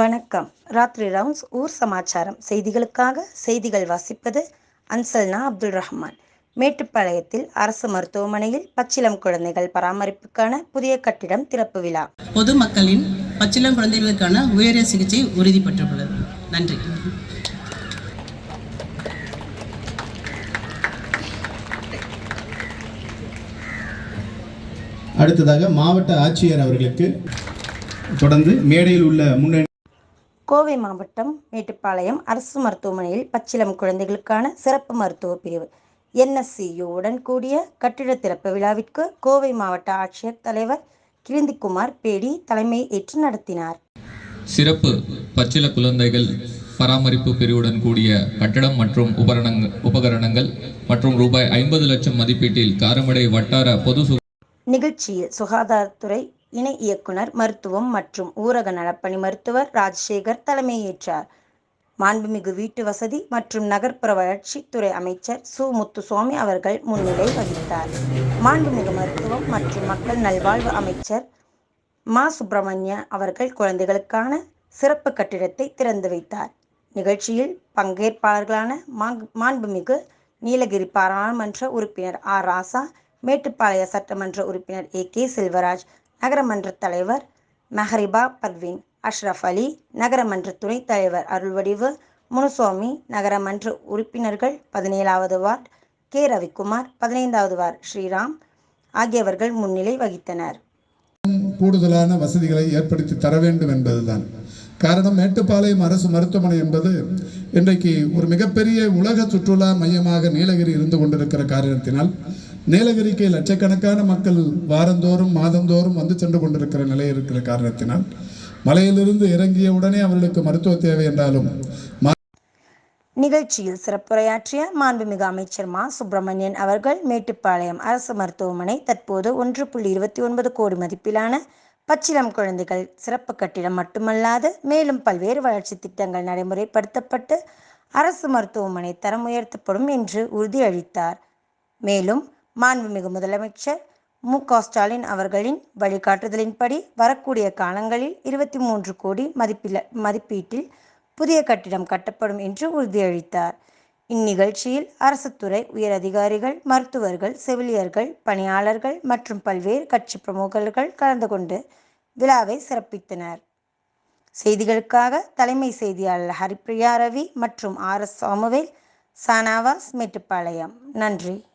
வணக்கம். ராத்திரி ரவுண்ட்ஸ் ஊர் சமாச்சாரம். செய்திகளுக்காக செய்திகள் வாசிப்பது அன்சல்னா அப்துல் ரஹ்மான். மேட்டுப்பாளையத்தில் அரசு மருத்துவமனையில் பச்சிளம் குழந்தைகள் பராமரிப்புக்கான புதிய கட்டிடம் திறப்பு விழா. பொதுமக்களின் பச்சிளம் குழந்தைகளுக்கான உயரிய சிகிச்சை உறுதிப்பட்டுள்ளது. நன்றி. அடுத்ததாக மாவட்ட ஆட்சியர் அவர்களுக்கு தொடர்ந்து மேடையில் உள்ள முன்னணி கோவை மாவட்டம் மேட்டுப்பாளையம் அரசு மருத்துவமனையில் பச்சிளம் குழந்தைகளுக்கான சிறப்பு மருத்துவ பிரிவு உடன் கூடிய கட்டிட திறப்பு விழாவிற்கு கோவை மாவட்ட ஆட்சியர் தலைவர் கிருந்திக்குமார் பேடி தலைமை ஏற்று நடத்தினார். சிறப்பு பச்சில குழந்தைகள் பராமரிப்பு பிரிவுடன் கூடிய கட்டடம் மற்றும் உபகரணங்க உபகரணங்கள் மற்றும் ரூபாய் ஐம்பது லட்சம் மதிப்பீட்டில் காரமடை வட்டார பொது நிகழ்ச்சியில் சுகாதாரத்துறை இணை இயக்குனர் மருத்துவம் மற்றும் ஊரக நலப்பணி மருத்துவர் ராஜசேகர் தலைமையேற்றார். மாண்புமிகு வீட்டு வசதி மற்றும் நகர்ப்புற வளர்ச்சித்துறை அமைச்சர் சு. முத்துசுவாமி அவர்கள் முன்னிலை வகித்தார். மாண்புமிகு மருத்துவம் மற்றும் மக்கள் நல்வாழ்வு அமைச்சர் மா. சுப்பிரமணிய அவர்கள் குழந்தைகளுக்கான சிறப்பு கட்டிடத்தை திறந்து வைத்தார். நிகழ்ச்சியில் பங்கேற்பாளர்களான மாண்புமிகு நீலகிரி பாராளுமன்ற உறுப்பினர் ஆர். ராசா மேட்டுப்பாளைய சட்டமன்ற உறுப்பினர் ஏ. கே. செல்வராஜ் நகரமன்ற தலைவர் மெஹரிபா பர்வீன் அஷ்ரஃப் அலி நகரமன்ற துணைத் தலைவர் அருள்வடிவு முனுசுவாமி நகரமன்ற உறுப்பினர்கள் பதினேழாவது வார்டு கே. ரவிக்குமார் பதினைந்தாவது வார்டு ஸ்ரீராம் ஆகியவர்கள் முன்னிலை வகித்தனர். கூடுதலான வசதிகளை ஏற்படுத்தி தர வேண்டும் என்பதுதான். காரணம் மேட்டுப்பாளையம் அரசு மருத்துவமனை என்பது இன்றைக்கு ஒரு மிகப்பெரிய உலக சுற்றுலா மையமாக நீலகிரி இருந்து கொண்டிருக்கிற காரணத்தினால் நீலகிரிக்கு லட்சக்கணக்கான மக்கள் வாரந்தோறும் மாதந்தோறும் வந்து சென்று கொண்டிருக்கிற நிலை இருக்கிற காரணத்தினால் மலையிலிருந்து இறங்கிய உடனே அவர்களுக்கு மருத்துவ தேவை என்றாலும் நிகழ்ச்சியில் சிறப்புரையாற்றிய மாண்புமிகு அமைச்சர் மா. சுப்பிரமணியன் அவர்கள் மேட்டுப்பாளையம் அரசு மருத்துவமனை தற்போது ஒன்று புள்ளி இருபத்தி ஒன்பது கோடி மதிப்பிலான பச்சிளம் குழந்தைகள் சிறப்பு கட்டிடம் மட்டுமல்லாது மேலும் பல்வேறு வளர்ச்சி திட்டங்கள் நடைமுறைப்படுத்தப்பட்டு அரசு மருத்துவமனை தரம் உயர்த்தப்படும் என்று உறுதியளித்தார். மேலும் மாண்புமிகு முதலமைச்சர் மு க ஸ்டாலின் அவர்களின் வழிகாட்டுதலின்படி வரக்கூடிய காலங்களில் இருபத்தி மூன்று கோடி மதிப்பில மதிப்பீட்டில் புதிய கட்டிடம் கட்டப்படும் என்று உறுதியளித்தார். இந்நிகழ்ச்சியில் அரசு துறை உயர் அதிகாரிகள் மருத்துவர்கள் செவிலியர்கள் பணியாளர்கள் மற்றும் பல்வேறு கட்சி பிரமுகர்கள் கலந்து கொண்டு விழாவை சிறப்பித்தனர். செய்திகளுக்காக தலைமை செய்தியாளர் ஹரிப்பிரியா ரவி மற்றும் R S Samuel Shahnawaz Mettupalayam. நன்றி.